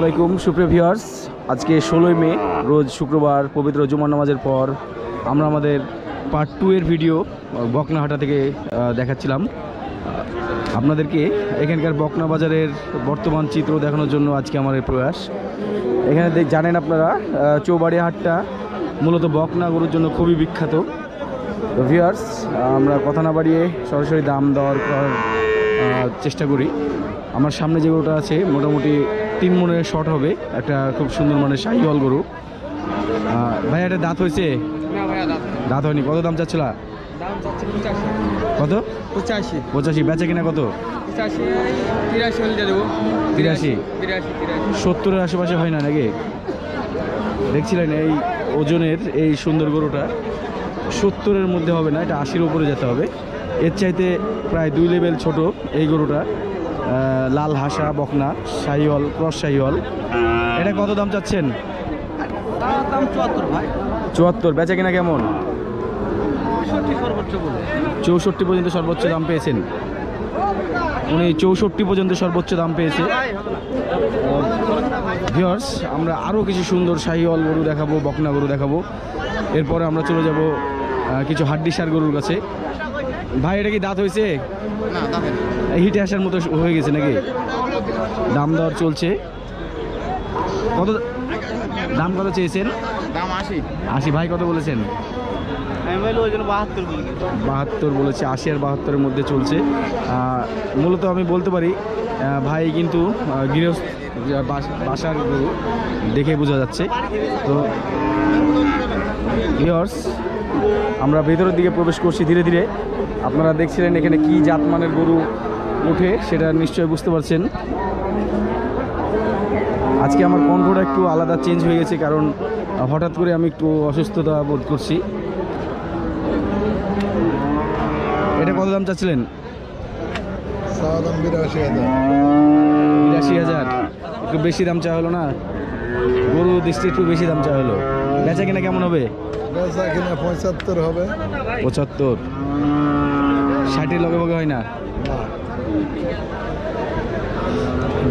আলাইকুম সুপ্রিয় ভিউয়ার্স আজকে ষোলোই মে রোজ শুক্রবার পবিত্র জুমার নামাজের পর আমরা আমাদের পার্ট টু এর ভিডিও বকনাহাটা থেকে দেখাচ্ছিলাম। আপনাদেরকে এখানকার বকনা বাজারের বর্তমান চিত্র দেখানোর জন্য আজকে আমার এই প্রয়াস। এখানে জানেন আপনারা আহ, চৌবাড়িয়া হাটটা মূলত বকনা গরুর জন্য খুবই বিখ্যাত। তো ভিউয়ার্স আমরা কথা না বাড়িয়ে সরাসরি দাম দর করার চেষ্টা করি। আমার সামনে যে গরুটা আছে মোটামুটি তিন মনের শট হবে। একটা খুব সুন্দর মানের শাহিওয়াল গরু। আহ, ভাই এটা দাঁত হয়েছে? দাঁত হয়নি। কত দাম চাচ্ছিল? কত? পঁচাশি। পঁচাশি। বেচা কিনা কত? তিরাশি সত্তরের আশেপাশে হয় না নাকি? দেখছিলেন এই ওজনের এই সুন্দর গরুটা। সত্তরের মধ্যে হবে না এটা আশির উপরে যেতে হবে। এর চাইতে প্রায় দুই লেভেল ছোট এই গরুটা। লাল হাসা, বকনা, শাহিওয়াল, ক্রস শাহিওয়াল। এটা কত দাম চাচ্ছেন? চুয়াত্তর। বেচা কিনা কেমন? চৌষট্টি পর্যন্ত সর্বোচ্চ দাম পেয়েছেন। উনি চৌষট্টি পর্যন্ত সর্বোচ্চ দাম পেয়েছে। ভিওর্স আমরা আরও কিছু সুন্দর শাহিওয়াল গরু দেখাবো, বকনা গরু দেখাবো। এরপরে আমরা চলে যাব কিছু হাড্ডিসার গরুর কাছে। ভাই, এটা কি দাঁত হয়েছে? না হিটে আসার মতো হয়ে গেছে নাকি? দাম দর চলছে। কত দাম কত চেয়েছেন? দাম আশি। আশি। ভাই কত বলেছেন? বাহাত্তর বলেছে। আশি আর বাহাত্তরের মধ্যে চলছে। মূলত আমি বলতে পারি ভাই কিন্তু গৃহস্থ বাসার গরু দেখে বোঝা যাচ্ছে। তো ভিওর্স আমরা ভেতরের দিকে প্রবেশ করছি ধীরে ধীরে। আপনারা দেখছিলেন এখানে কি জাতমানের গরু ওঠে সেটা নিশ্চয়ই বুঝতে পারছেন। আজকে আমার কণ্ঠটা একটু আলাদা চেঞ্জ হয়ে গেছে কারণ হঠাৎ করে আমি একটু অসুস্থতা বোধ করছি। এটা কত দাম চাচ্ছিলেন? বিরাশি হাজার। একটু বেশি দাম চা হলো না? গরু দৃষ্টি একটু বেশি দাম চা হলো। বেচা কিনা কেমন হবে? বেচা কিনা পঁচাত্তর হবে। পঁচাত্তর। ষাটের লগে বগে হয় না।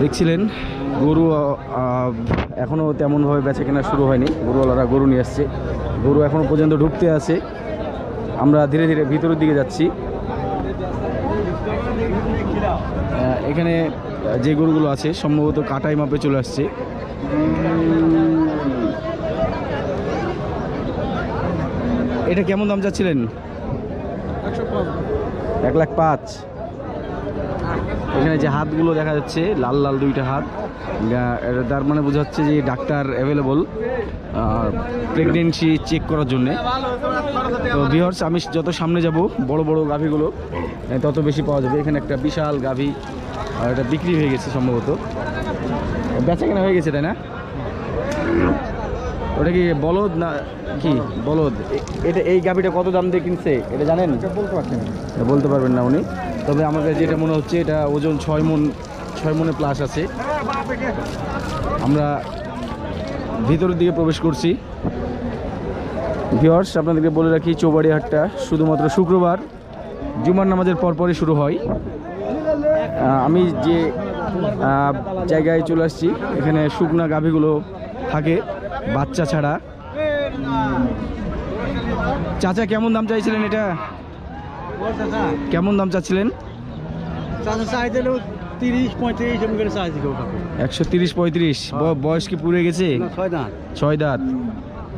দেখছিলেন গরু এখনও তেমনভাবে বেচা কেনা শুরু হয়নি। গরুওয়ালারা গরু নিয়ে আসছে। গরু এখনও পর্যন্ত ঢুকতে আছে। আমরা ধীরে ধীরে ভিতরের দিকে যাচ্ছি। এখানে যে গরুগুলো আছে সম্ভবত কাটাই মাপে চলে আসছে। এটা কেমন দাম চাচ্ছিলেন? এক লাখ পাঁচ। এখানে যে হাতগুলো দেখা যাচ্ছে লাল লাল দুইটা হাত। তার মানে বোঝাচ্ছে যে ডাক্তার অ্যাভেলেবল প্রেগনেন্সি চেক করার জন্যে। তো ভিওর্স আমি যত সামনে যাব বড় বড় গাভীগুলো তত বেশি পাওয়া যাবে। এখানে একটা বিশাল গাভী আর এটা বিক্রি হয়ে গেছে সম্ভবত। বেচা কেনা হয়ে গেছে তাই না? ওটা কি বলদ না কি? বলদ। এটা এই গাভীটা কত দাম দিয়ে কিনছে? এটা জানেন? বলতে পারবেন না উনি। তবে আমার কাছে যেটা মনে হচ্ছে, এটা ওজন ছয় মন, ছয় মনে প্লাস আছে। আমরা ভিতরের দিকে প্রবেশ করছি। ভিওর্স আপনাদেরকে বলে রাখি চৌবাড়ি হাটটা শুধুমাত্র শুক্রবার, জুমার নামাজের পরপরই শুরু হয়। আমি যে জায়গায় চলে আসছি, এখানে শুকনা গাভীগুলো থাকে, বাচ্চা ছাড়া। চাচা, কেমন দাম চাইছিলেন এটা? কেমন দাম চাচ্ছিলেন? একশো তিরিশ পঁয়ত্রিশ ব- বয়স কি পুড়ে গেছে? ছয় দাঁত।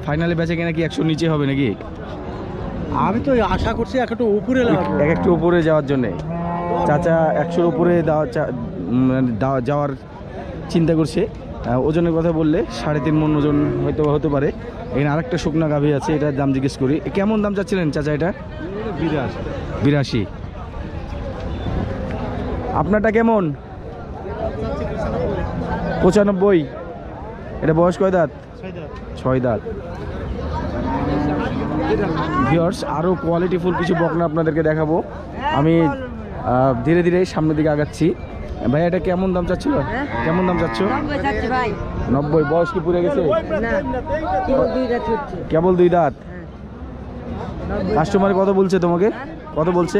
ফাইনালে বেচে কিনা কি একশো নিচে হবে নাকি? আমি তো আশা করছি একটু উপরে এক একটু উপরে যাওয়ার জন্যে। চাচা একশোর উপরে উম, যাওয়ার চিন্তা করছে। ওজনের কথা বললে সাড়ে তিন মন ওজন হয়তো হতে পারে। এখানে আরেকটা শুকনা গাভী আছে এটার দাম জিজ্ঞেস করি। কেমন দাম চাচ্ছিলেন চাচা এটা? বিরাট বিরাশি। আপনারটা কেমন? পঁচানব্বই। এটা বয়স কয় দাঁত? ছয় দাঁত। ভিওর্স আরও কোয়ালিটিফুল কিছু বকনা আপনাদেরকে দেখাবো। আমি ধীরে ধীরে সামনের দিকে আগাচ্ছি। ভাই এটা কেমন দাম চাচ্ছিল? কেমন দাম চাচ্ছ? নব্বই বয়স কি পুড়ে গেছে? কেবল দুই কেবল দুই দাঁত? কাস্টমার কত বলছে তোমাকে? কত বলছে?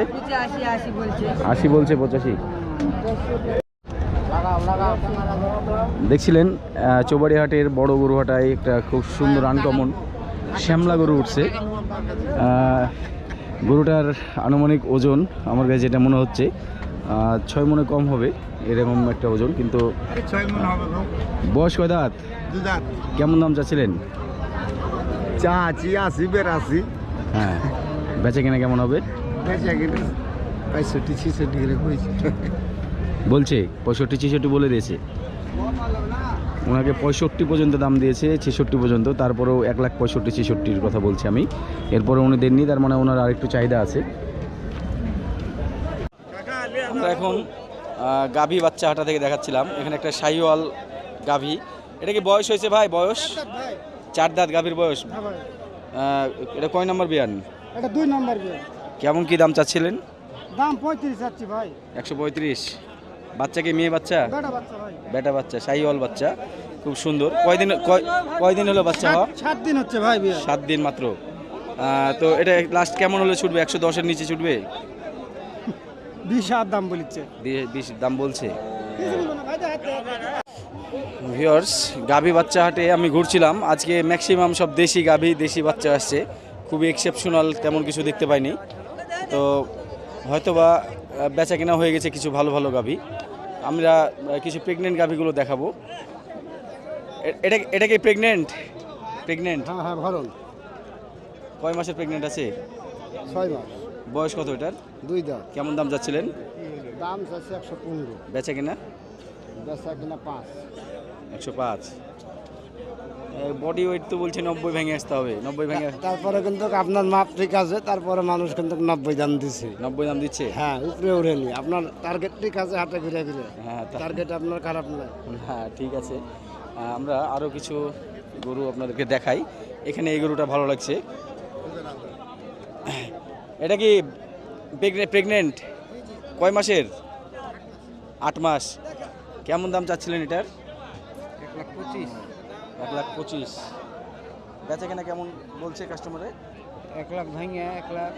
আশি বলছে পঁচাশি। দেখছিলেন চৌবাড়িহাটের বড় গরুহাটায় একটা খুব সুন্দর আনকমন শ্যামলা গরু উঠছে। গরুটার আনুমানিক ওজন আমার কাছে যেটা মনে হচ্ছে ছয় মনে কম হবে এরকম একটা ওজন কিন্তু বয়স কয় দাঁত? কেমন দাম চাচ্ছিলেন? চা আছি আশি বেরাশি। হ্যাঁ বেচে কেনা কেমন হবে? পঁয়ষট্টি ছিষট্টি করে বলছে পঁয়ষট্টি ছেষট্টি বলে দিয়েছে। ওনাকে পঁয়ষট্টি পর্যন্ত দাম দিয়েছে ছেষট্টি পর্যন্ত তারপরেও এক লাখ পঁয়ষট্টি ছেষট্টির কথা বলছি আমি। এরপরে উনি দেননি তার মানে ওনার আরেকটু চাহিদা আছে। আমরা এখন গাভী বাচ্চা হাটা থেকে দেখাচ্ছিলাম। এখানে একটা শাহিওয়াল গাভী। এটা কি বয়স হয়েছে ভাই? বয়স? চার দাঁত গাভীর বয়স। এটা কয় নম্বর বিয়ান? এটা দুই নম্বর বিয়ে কেমন কি দাম চাচ্ছিলেন? দাম পঁয়ত্রিশ যাচ্ছি ভাই। একশো পঁয়ত্রিশ। বাচ্চা কি মেয়ে বাচ্চা? বেটা বাচ্চা ভাই। বেটা বাচ্চা শাহিওয়াল বাচ্চা। খুব সুন্দর। কয়দিন কয় কয়দিন হলো বাচ্চা হওয়া? সাত- দিন হচ্ছে ভাই সাত দিন মাত্র। তো এটা লাস্ট কেমন হলে ছুটবে? একশো দশের নিচে ছুটবে? বিশ হাত দাম বলিচ্ছে। দিয়ে বিশ দাম বলছে। ভিওর্স গাভী বাচ্চা হাটে আমি ঘুরছিলাম। আজকে ম্যাক্সিমাম সব দেশি গাভী দেশি বাচ্চা আসছে। খুবই এক্সেপশনাল তেমন কিছু দেখতে পাইনি। তো হয়তোবা বেচা কেনা হয়ে গেছে কিছু ভালো ভালো গাভী। আমরা কিছু প্রেগনেন্ট গাভীগুলো দেখাবো। এটা এটা কি প্রেগনেন্ট প্রেগনেন্ট হ্যাঁ হ্যাঁ ভরণ। কয় মাসের প্রেগনেন্ট আছে? ছয় মাস। বয়স কত এটার? দুই দাম কেমন দাম যাচ্ছিলেন? দাম চাচ্ছে একশো পনেরো। বেচা কিনা বেচা কিনা পাঁচ। একশো পাঁচ। বডি ওয়েট তো বলছে নব্বই ভেঙে আসতে হবে নব্বই ভেঙে তারপরে কিন্তু আপনার মাপ ঠিক আছে তারপরে মানুষ কিন্তু নব্বই দাম দিচ্ছে নব্বই দাম দিচ্ছে? হ্যাঁ উপরে উঠেনি আপনার টার্গেট ঠিক আছে হাতে ঘুরে ঘুরে। হ্যাঁ টার্গেট আপনার খারাপ নয় হ্যাঁ ঠিক আছে। আমরা আরও কিছু গরু আপনাদেরকে দেখাই। এখানে এই গরুটা ভালো লাগছে। এটা কি প্রেগনেন্ট কয় মাসের? আট মাস। কেমন দাম চাচ্ছিলেন এটার? এক লাখ পঁচিশ। এক লাখ পঁচিশ। বেচা কেনা কেমন বলছে কাস্টমারে এক লাখ ভেঙে এক লাখ।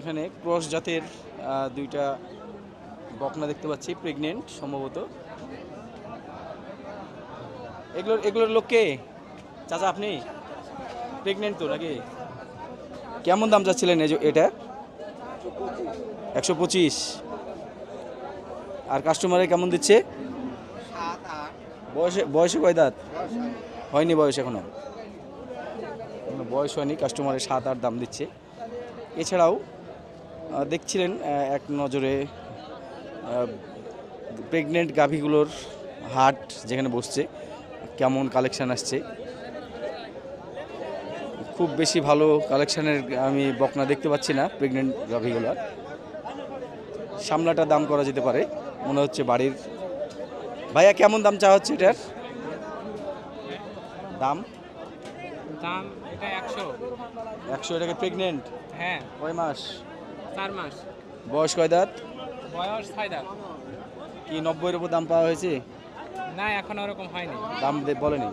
এখানে ক্রস জাতের দুইটা বকনা দেখতে পাচ্ছি প্রেগনেন্ট সম্ভবত। এগুলোর এগুলোর লোক কে? চাচা আপনি? প্রেগনেন্ট তো নাকি? কেমন দাম চাচ্ছিলেন এই এটা? একশো পঁচিশ। আর কাস্টমারে কেমন দিচ্ছে? বয়সে কয় দাঁত? হয়নি বয়স এখনও। এখনও বয়স হয়নি কাস্টমারে সাত, আট দাম দিচ্ছে। এছাড়াও দেখছিলেন এক নজরে প্রেগনেন্ট গাভীগুলোর হাট যেখানে বসছে, কেমন কালেকশান আসছে। খুব বেশি ভালো কালেকশানের আমি বকনা দেখতে পাচ্ছি না প্রেগনেন্ট গাভীগুলোর। সামলাটা দাম করা যেতে পারে। মনে হচ্ছে বাড়ির। ভাইয়া কেমন দাম চাওয়া হচ্ছে এটার? দাম? দাম এটা একশো। একশো এটাকে প্রেগনেন্ট হ্যাঁ। কয় মাস? চার মাস। বয়স কয় দাঁত? বয়স ছয় দাঁত। কি নব্বইয়ের উপর দাম পাওয়া হয়েছে? না এখন ওরকম হয়নি। দাম বলেনি।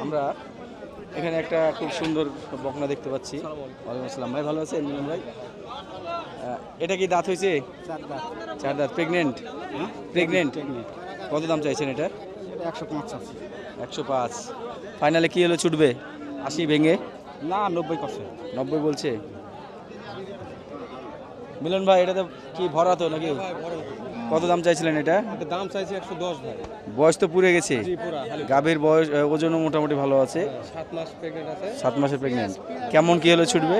আমরা এখানে একটা খুব সুন্দর বকনা দেখতে পাচ্ছি। ওয়ালাইকুম আসসালাম ভাই ভালো আছেন? মিলন ভাই? এটা কি দাঁত হয়েছে? চার দাঁত। প্রেগনেন্ট প্রেগনেন্ট কত দাম চাইছেন এটা একশো পাঁচ একশো পাঁচ। ফাইনালে কি হলো ছুটবে? আশি ভেঙে? না নব্বই পার্সেন্ট নব্বই বলছে। মিলন ভাই এটা তো কি ভরা তো নাকি? কত দাম চাইছিলেন এটা? দাম চাইছে একশো দশ ভাই। বয়স তো পুড়ে গেছে। গাভীর বয়স ওজনও মোটামুটি ভালো আছে। সাত মাস প্রেগনেন্ট আছে। সাত মাসের প্রেগনেন্ট কেমন কি হলে ছুটবে?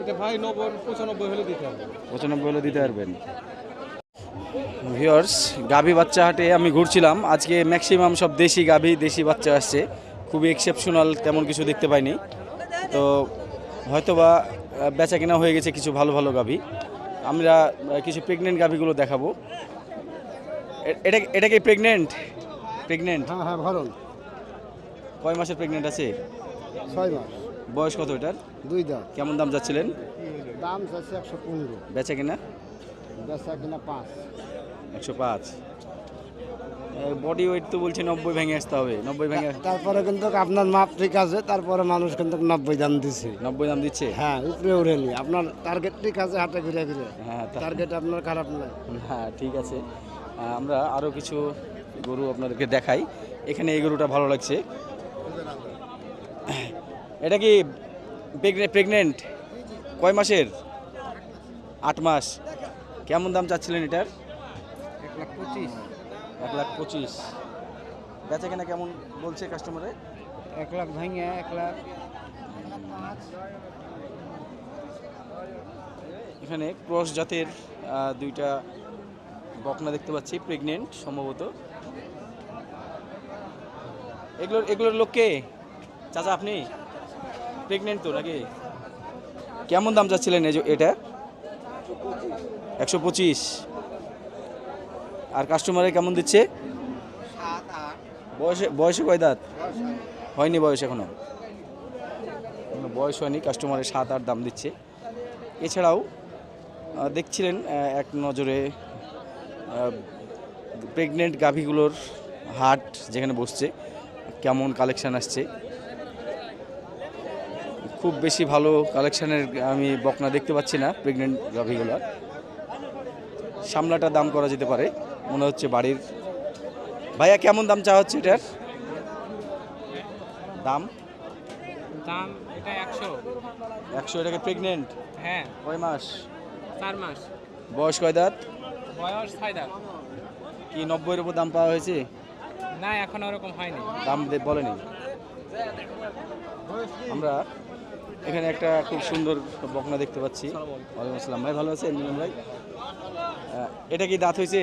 এটা ভাই নব্বই পঁচানব্বই হলে দিতে হবে। পঁচানব্বই হলে দিতে পারবেন। ভিওর্স গাভী বাচ্চা হাটে আমি ঘুরছিলাম। আজকে ম্যাক্সিমাম সব দেশি গাভী দেশি বাচ্চা আসছে। খুবই এক্সেপশনাল তেমন কিছু দেখতে পাইনি। তো হয়তোবা বেচা কেনা হয়ে গেছে কিছু ভালো ভালো গাভী। আমরা কিছু প্রেগনেন্ট গাভীগুলো দেখাবো। এটা এটা কি প্রেগনেন্ট প্রেগনেন্ট হ্যাঁ হ্যাঁ ভরণ কয় মাসের প্রেগনেন্ট আছে? ছয় মাস। বয়স কত এটার? দুই দাঁত। কেমন দাম যাচ্ছিলেন? দাম চাইছে একশো পনেরো। বেচা কিনা? বেচা কিনা পাঁচ। একশো পাঁচ। বডি ওয়েট তো বলছে নব্বই ভেঙে আসতে হবে। নব্বই ভেঙে তারপরে কিন্তু আপনার মাপ ঠিক আছে তারপরে মানুষ কিন্তু নব্বই দাম দিচ্ছে নব্বই দাম দিচ্ছে? হ্যাঁ উপরে উড়েনি আপনার টার্গেট ঠিক আছে হাতে ঘুরে ঘুরে। হ্যাঁ টার্গেট আপনার খারাপ নয় হ্যাঁ ঠিক আছে। আমরা আরও কিছু গরু আপনাদেরকে দেখাই। এখানে এই গরুটা ভালো লাগছে। এটা কি প্রেগনেন্ট কয় মাসের? আট মাস। কেমন দাম চাচ্ছিলেন এটার? এক লাখ পঁচিশ। এক লাখ পঁচিশ বেচা কেনা কেমন বলছে কাস্টমারে এক লাখ ভাঙে এক লাখ। এখানে ক্রস জাতের দুইটা বকনা দেখতে পাচ্ছি প্রেগনেন্ট সম্ভবত। এগুলোর এগুলোর লোক কে? চাচা আপনি? প্রেগনেন্ট তো নাকি? কেমন দাম চাচ্ছিলেন এটা? একশো পঁচিশ। আর কাস্টমারে কেমন দিচ্ছে? বয়সে বয়সে কয় দাঁত? হয়নি বয়স এখনও। বয়স হয়নি কাস্টমারের সাত আট দাম দিচ্ছে। এছাড়াও দেখছিলেন এক নজরে প্রেগনেন্ট গাভীগুলোর হাট যেখানে বসছে কেমন কালেকশান আসছে? খুব বেশি ভালো কালেকশানের আমি বকনা দেখতে পাচ্ছি না প্রেগনেন্ট গাভীগুলোর সামলাটা দাম করা যেতে পারে মনে হচ্ছে বাড়ির। ভাইয়া কেমন দাম চাওয়া হচ্ছে এটার? দাম? দাম এটা একশো। একশো এটাকে প্রেগনেন্ট হ্যাঁ। কয় মাস? চার মাস। বয়স কয় দাঁত? বয়স ছয় দাঁত কি নব্বইয়ের উপর দাম পাওয়া হয়েছে? না এখন ওরকম হয়নি। দাম দে- বলেনি। আমরা এখানে একটা খুব সুন্দর বকনা দেখতে পাচ্ছি। ওয়ালাইকুম আসসালাম ভাই ভালো আছেন মিলন ভাই? এটা কি দাঁত হয়েছে?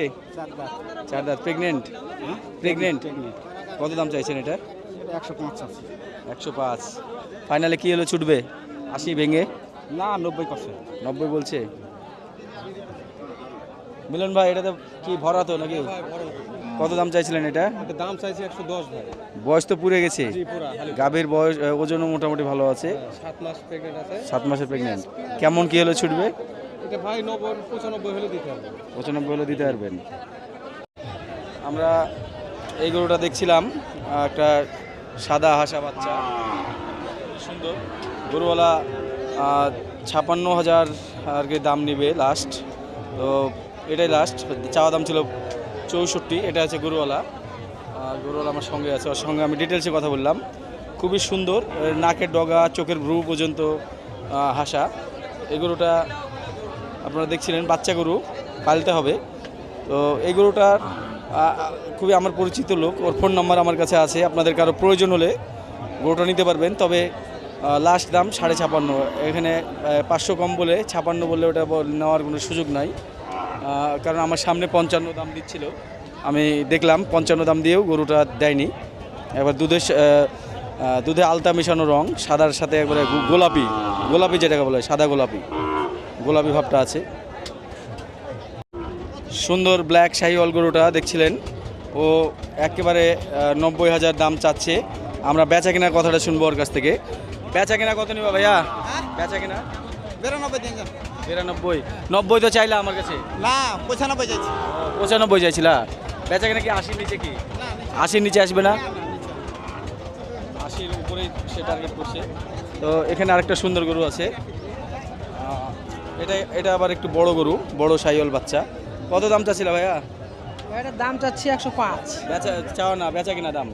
চার দাঁত। প্রেগনেন্ট প্রেগনেন্ট কত দাম চাইছেন এটা? একশো পঞ্চাশ একশো পাঁচ। ফাইনালে কি হলো ছুটবে? আশি ভেঙে? না নব্বই করছে নব্বই বলছে? মিলন ভাই এটাতে কি ভরা তো নাকি? কত দাম চাইছিলেন এটা? দাম চাইছে একশো দশ ভাই। বয়স তো পুড়ে গেছে। গাভীর বয়স ওজনও মোটামুটি ভালো আছে। সাত মাস প্রেগনেন্ট আছে। সাত মাসের প্রেগনেন্ট কেমন কি হলে ছুটবে? এটা ভাই নব্বই পঁচানব্বই হলে দিতে হবে। পঁচানব্বই হলে দিতে পারবেন। আমরা এই গরুটা দেখছিলাম একটা সাদা হাসা বাচ্চা। সুন্দর। গরুওয়ালা ছাপান্ন হাজার আর কি দাম নিবে লাস্ট তো এটাই লাস্ট চাওয়া দাম ছিল চৌষট্টি, এটা আছে গরুওয়ালা। গরুওয়ালা আমার সঙ্গে আছে, ওর সঙ্গে আমি ডিটেলসে কথা বললাম। খুবই সুন্দর নাকের ডগা, চোখের ভ্রু পর্যন্ত হাসা। এই গরুটা আপনারা দেখছিলেন, বাচ্চা গরু, পালতে হবে। তো এই গরুটার খুবই আমার পরিচিত লোক, ওর ফোন নাম্বার আমার কাছে আছে। আপনাদের কারও প্রয়োজন হলে গরুটা নিতে পারবেন। তবে লাস্ট দাম সাড়ে ছাপান্ন। এখানে পাঁচশো কম বলে ছাপান্ন বললে ওটা নেওয়ার কোনো সুযোগ নাই। কারণ আমার সামনে পঞ্চান্ন দাম দিচ্ছিল। আমি দেখলাম, পঞ্চান্ন দাম দিয়েও গরুটা দেয়নি। এবার দুধে দুধে আলতা মেশানো রং, সাদার সাথে একবারে গোলাপি গোলাপি যেটাকে বলে, সাদা গোলাপি গোলাপি ভাবটা আছে। সুন্দর ব্ল্যাক শাহিওয়াল গরুটা দেখছিলেন। ও একেবারে নব্বই হাজার দাম চাচ্ছে। আমরা বেচা কেনার কথাটা শুনব ওর কাছ থেকে। বেচা কেনা কত নিবা ভাইয়া? বেচা কেনা? বিরানব্বই বিরানব্বই নব্বই তো চাইলা আমার কাছে। না পঁচানব্বই চাইছি। পঁচানব্বই চাইছিলা? বেচা কেনা কি আশির নিচে কি? আশির নিচে আসবে না? আশির উপরেই সে টার্গেট করছে। তো এখানে আরেকটা সুন্দর গরু আছে। এটা এটা আবার একটু বড় গরু বড় সাইওয়াল বাচ্চা। কত দাম চাচ্ছিল ভাইয়া? এটার দাম চাচ্ছি একশো পাঁচ। বেচা চাও না বেচা কিনা দাম?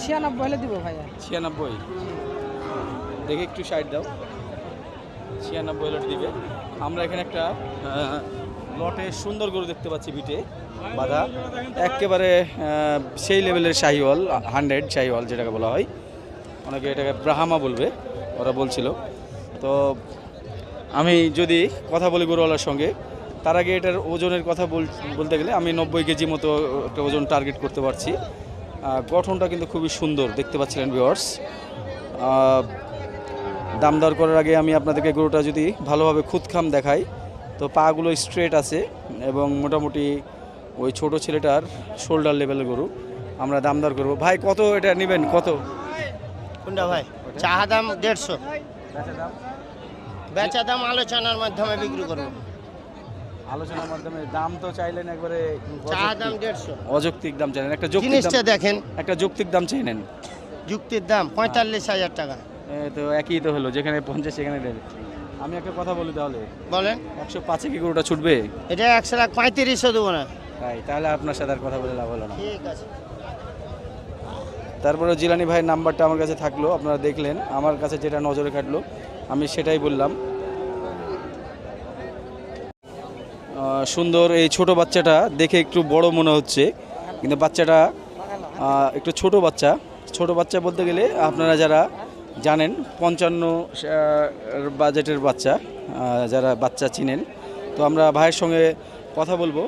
ছিয়ানব্বই হলে দিব ভাইয়া। ছিয়ানব্বই। দেখে একটু সাইড দাও। ছিয়ানব্বই লট দিবে। আমরা এখানে একটা লটে সুন্দর গরু দেখতে পাচ্ছি বিটে বাধা একেবারে সেই লেভেলের শাহিওয়াল হান্ড্রেড শাহিওয়াল যেটাকে বলা হয়। অনেকে এটাকে ব্রাহামা বলবে, ওরা বলছিল। তো আমি যদি কথা বলি গরুওয়ালার সঙ্গে, তার আগে এটার ওজনের কথা বল- বলতে গেলে আমি নব্বই কেজি মতো একটা ওজন টার্গেট করতে পারছি। গঠনটা কিন্তু খুবই সুন্দর, দেখতে পাচ্ছিলেন ভিওয়ার্স দাম দর করার আগে আমি আপনাদেরকে গরুটা যদি ভালোভাবে খুদখাম দেখাই তো পাগুলো স্ট্রেট আছে এবং মোটামুটি ওই ছোট ছেলেটার শোল্ডার লেভেলের গরু। আমরা দাম দর করব। ভাই কত এটা নেবেন? কত? কোনটা ভাই চাহা দাম দেড়শো। বেচা দাম আলোচনার মাধ্যমে বিক্রি করব। আলোচনার মাধ্যমে দাম তো চাইলেন একবারে চাহা দাম দেড়শো। অযৌক্তিক দাম চাইলেন। একটা যৌক্তিক জিনিসটা দেখেন। একটা যৌক্তিক দাম চাই নেন। যুক্তির দাম পঁয়তাল্লিশ হাজার টাকা। তো একই তো হলো যেখানে পঞ্চাশ সেখানে আমি একটা কথা বলি তাহলে। বলেন। একশো পাঁচে কি গরুটা ছুটবে? এটা একশো লাখ পঁয়ত্রিশশো দেবো না। তাই তাহলে আপনার সাথে আর কথা বলে লাভ হলো না। ঠিক আছে। তারপরে জিলানি ভাইয়ের নাম্বারটা আমার কাছে থাকল আপনারা দেখলেন। আমার কাছে যেটা নজরে কাটলো আমি সেটাই বললাম। সুন্দর এই ছোট বাচ্চাটা দেখে একটু বড় মনে হচ্ছে। কিন্তু বাচ্চাটা একটু ছোট বাচ্চা। ছোট বাচ্চা বলতে গেলে আপনারা যারা জানেন পঞ্চান্ন বাজেটের বাচ্চা যারা বাচ্চা চিনেন। তো আমরা ভাইয়ের সঙ্গে কথা বলব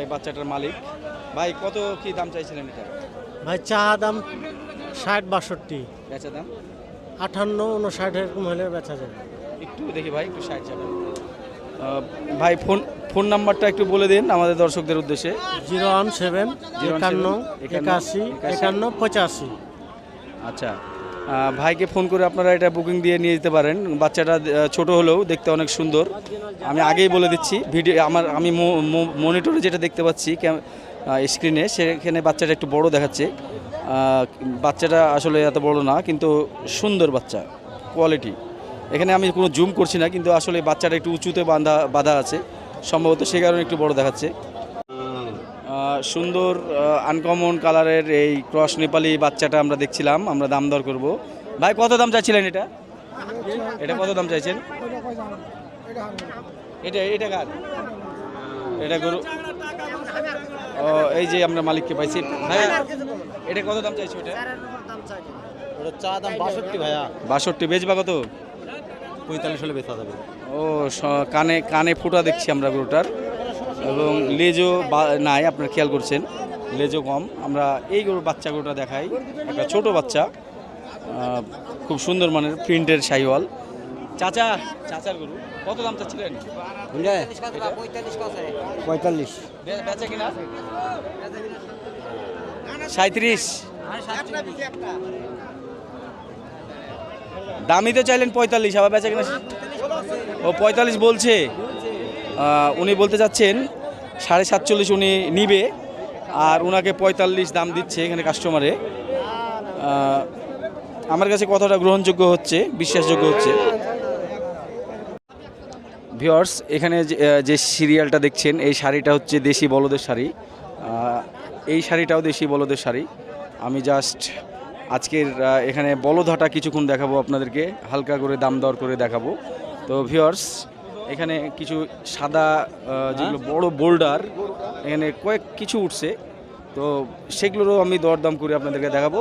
এই বাচ্চাটার মালিক। ভাই কত কি দাম চাইছিলেন এটা? ভাই চাহা দাম ষাট বাষট্টি। বেচা দাম? আটান্ন উনষাট এরকম হলে বেচা যাবে। একটু দেখি ভাই একটু সাইড যাবেন ভাই ফোন ফোন নাম্বারটা একটু বলে দিন আমাদের দর্শকদের উদ্দেশ্যে। জিরো ওয়ান সেভেন 017 একান্ন একাশি একান্ন পঁচাশি। আচ্ছা। ভাইকে ফোন করে আপনারা এটা বুকিং দিয়ে নিয়ে যেতে পারেন। বাচ্চাটা ছোট হলেও দেখতে অনেক সুন্দর। আমি আগেই বলে দিচ্ছি, ভিডিও, আমার, আমি মনিটরে যেটা দেখতে পাচ্ছি স্ক্রিনে সেখানে বাচ্চাটা একটু বড় দেখাচ্ছে। বাচ্চাটা আসলে এত বড় না, কিন্তু সুন্দর বাচ্চা কোয়ালিটি এখানে আমি কোনো জুম করছি না, কিন্তু আসলে বাচ্চাটা একটু উঁচুতে বাঁধা বাঁধা আছে। সম্ভবত সে কারণে একটু বড় দেখাচ্ছে। সুন্দর আনকমন কালারের এই ক্রস নেপালি বাচ্চাটা আমরা দেখছিলাম আমরা দাম দর করব। ভাই কত দাম চাইছিলেন এটা? এটা কত দাম চাইছেন? এটা এটা কার? এটা গরু। ও এই যে আমরা মালিককে পাইছি। ভাইয়া এটা কত দাম চাইছো এটা? ওটা চা দাম বাষট্টি ভাইয়া। বাষট্টি বেচবা কত? পঁয়তাল্লিশ হলে বেচা যাবে। ও কানে কানে ফুটা দেখছি আমরা গরুটার। এবং লেজও বা- নাই আপনারা খেয়াল করছেন। লেজও কম। আমরা এই গরুর বাচ্চা গরুটা দেখাই। একটা ছোট বাচ্চা খুব সুন্দর মানের প্রিন্টের শাহিওয়াল চাচা চাচার গরু। কত দাম চাচ্ছিলেন? পঁয়তাল্লিশ। বেচা কিনা? সাঁত্রিশ দামই তো চাইলেন পঁয়তাল্লিশ আবার বেচা কিনা? ও পঁয়তাল্লিশ বলছে। উনি বলতে চাচ্ছেন, সাড়ে সাতচল্লিশ উনি নিবে, আর ওনাকে পঁয়তাল্লিশ দাম দিচ্ছে এখানে কাস্টমারে আমার কাছে কতটা গ্রহণযোগ্য হচ্ছে, বিশ্বাসযোগ্য হচ্ছে। ভিওর্স এখানে যে- সিরিয়ালটা দেখছেন, এই শাড়িটা হচ্ছে দেশি বলদের শাড়ি। এই শাড়িটাও দেশি বলদের শাড়ি। আমি জাস্ট আজকের এখানে বলধাটা কিছুক্ষণ দেখাবো আপনাদেরকে, হালকা করে দাম দর করে দেখাবো। তো ভিওর্স এখানে কিছু সাদা যেগুলো বড় বোল্ডার এখানে কয়েক কিছু উঠছে। তো সেগুলোরও আমি দরদাম করে আপনাদেরকে দেখাবো।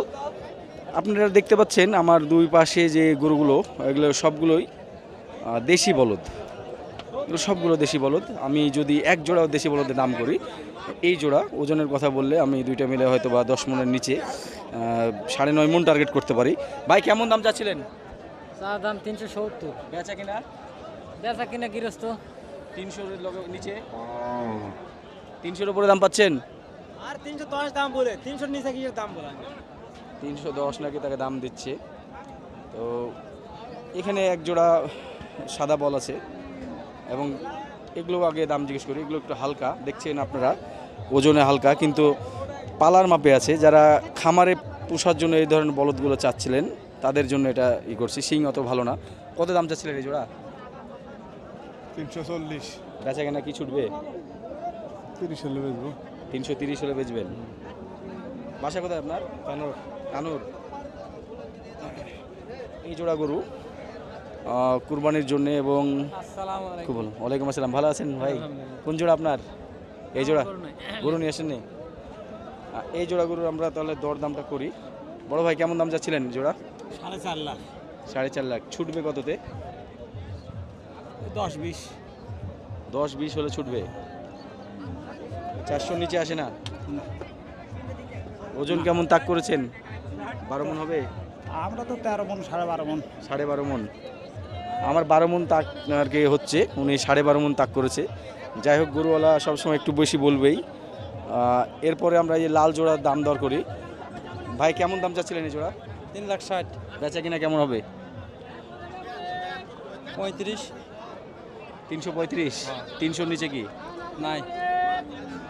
আপনারা দেখতে পাচ্ছেন আমার দুই পাশে যে গরুগুলো এগুলো সবগুলোই দেশি বলদ। এগুলো সবগুলো দেশি বলদ। আমি যদি এক জোড়া দেশি বলদের দাম করি এই জোড়া ওজনের কথা বললে আমি দুইটা মিলে হয়তো বা দশ মনের নিচে সাড়ে নয় মন টার্গেট করতে পারি। ভাই কেমন দাম চাচ্ছিলেন? দাম তিনশো সত্তর। বেচা কিনা? বেচা কিনা গৃহস্থ? তিনশোর নিচে। তিনশোর উপরে দাম পাচ্ছেন? আর তিনশো দশ দাম বলে তিনশোর নিচে কি দাম বলে? তিনশো দশ নাকি তাকে দাম দিচ্ছে। তো এখানে এক জোড়া সাদা বল আছে। এবং এগুলো আগে দাম জিজ্ঞেস করি এগুলো একটু হালকা দেখছেন আপনারা? ওজনে হালকা কিন্তু পালার মাপে আছে। যারা খামারে পোষার জন্য এই ধরনের বলদগুলো চাচ্ছিলেন তাদের জন্য এটা ই করছি। শিং অত ভালো না। কত দাম চাচ্ছিলেন এই জোড়া? তিনশো চল্লিশ। বেচা কেনা কি ছুটবে? তিরিশ হলে বেচবো। তিনশো তিরিশ হলে বেচবেন? বাসা কোথায় আপনার? কানুর। কানুর। এই জোড়া গরু কুরবানির জন্য এবং আসসালামু খুব ভালো ওয়ালাইকুম আসসালাম ভালো আছেন ভাই? কোন জোড়া আপনার? এই জোড়া? গরু নিয়ে আসেননি? এই জোড়া গরুর আমরা তাহলে দর দামটা করি। বড় ভাই কেমন দাম চাচ্ছিলেন জোড়া? সাড়ে চার লাখ। সাড়ে চার লাখ। ছুটবে কততে? দশ বিশ। দশ বিশ হলে ছুটবে। চারশোর নিচে আসে না। ওজন কেমন তাক করেছেন? বারো মন হবে? আমরা তো তেরো মন সাড়ে বারো মন। সাড়ে বারো মন। আমার বারো মন তাক আর কি হচ্ছে। উনি সাড়ে বারো মন তাক করেছে। যাই হোক গরুওয়ালা সবসময় একটু বেশি বলবেই। এরপরে আমরা এই লাল জোড়ার দাম দর করি। ভাই কেমন দাম চাচ্ছিলেন এই জোড়া? তিন লাখ ষাট। বেচা কিনা কেমন হবে? পঁয়ত্রিশ। তিনশো পঁয়ত্রিশ। তিনশোর নিচে কি? নাই।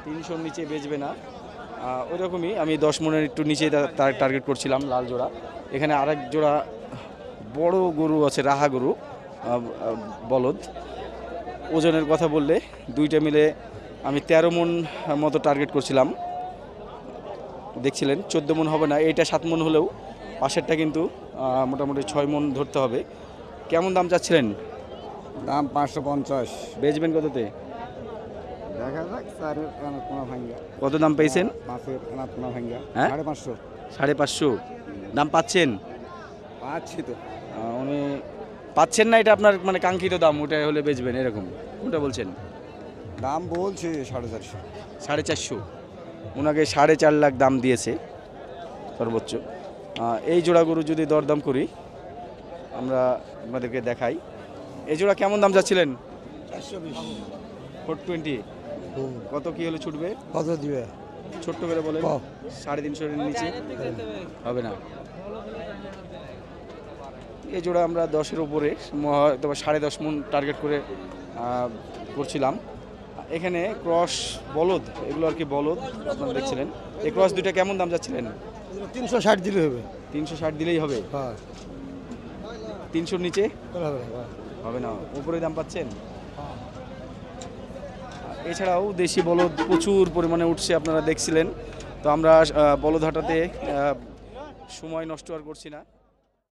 তিনশোর নিচে বেচবে না। আহ, ওইরকমই আমি দশ মনের একটু নিচে টার্গেট করছিলাম লাল জোড়া। এখানে আরেক জোড়া বড় গরু আছে রাহা গরু বলদ। ওজনের কথা বললে দুইটা মিলে আমি তেরো মন মতো টার্গেট করছিলাম। দেখছিলেন চোদ্দ মন হবে না এইটা সাত মন হলেও পাশেরটা কিন্তু মোটামুটি ছয় মন ধরতে হবে। কেমন দাম চাচ্ছিলেন? দাম পাঁচশো পঞ্চাশ। বেচবেন কততে? দেখা যাক আনার কোনা ভাঙ্গা। কত দাম পেয়েছেন? পাঁচের কোনা ভাঙ্গা। হ্যাঁ? সাড়ে পাঁচশো। সাড়ে পাঁচশো। দাম পাচ্ছেন? পাচ্ছি তো। উনি পাচ্ছেন না এটা আপনার মানে কাঙ্ক্ষিত দাম ওটাই হলে বেচবেন এরকম। কোনটা বলছেন? দাম বলছে সাড়ে চারশো। সাড়ে চারশো। ওনাকে সাড়ে চার লাখ দাম দিয়েছে সর্বোচ্চ। এই জোড়া গরু যদি দরদাম করি আমরা আপনাদেরকে দেখাই। এই জোড়া কেমন দাম যাচ্ছিলেন? ফোর টোয়েন্টি কত কি হলে ছুটবে? কত দিবে? ছোট্ট করে বলে। সাড়ে তিনশোর নিচে? হবে না। এই জোড়া আমরা দশের উপরে হয়তো সাড়ে দশ মন টার্গেট করে করছিলাম। এখানে ক্রস বলদ এগুলো আর কি বলদ আপনারা দেখছিলেন। এই ক্রস দুইটা কেমন দাম যাচ্ছিলেন? তিনশো ষাট দিলে হবে। তিনশো ষাট দিলেই হবে। হ্যাঁ। তিনশোর নিচে? হবে না উপরে দাম পাচ্ছেন? এছাড়াও দেশি বলদ প্রচুর পরিমাণে উঠছে, আপনারা দেখছিলেন। তো আমরা বলদ হাটাতে সময় নষ্ট আর করছি না।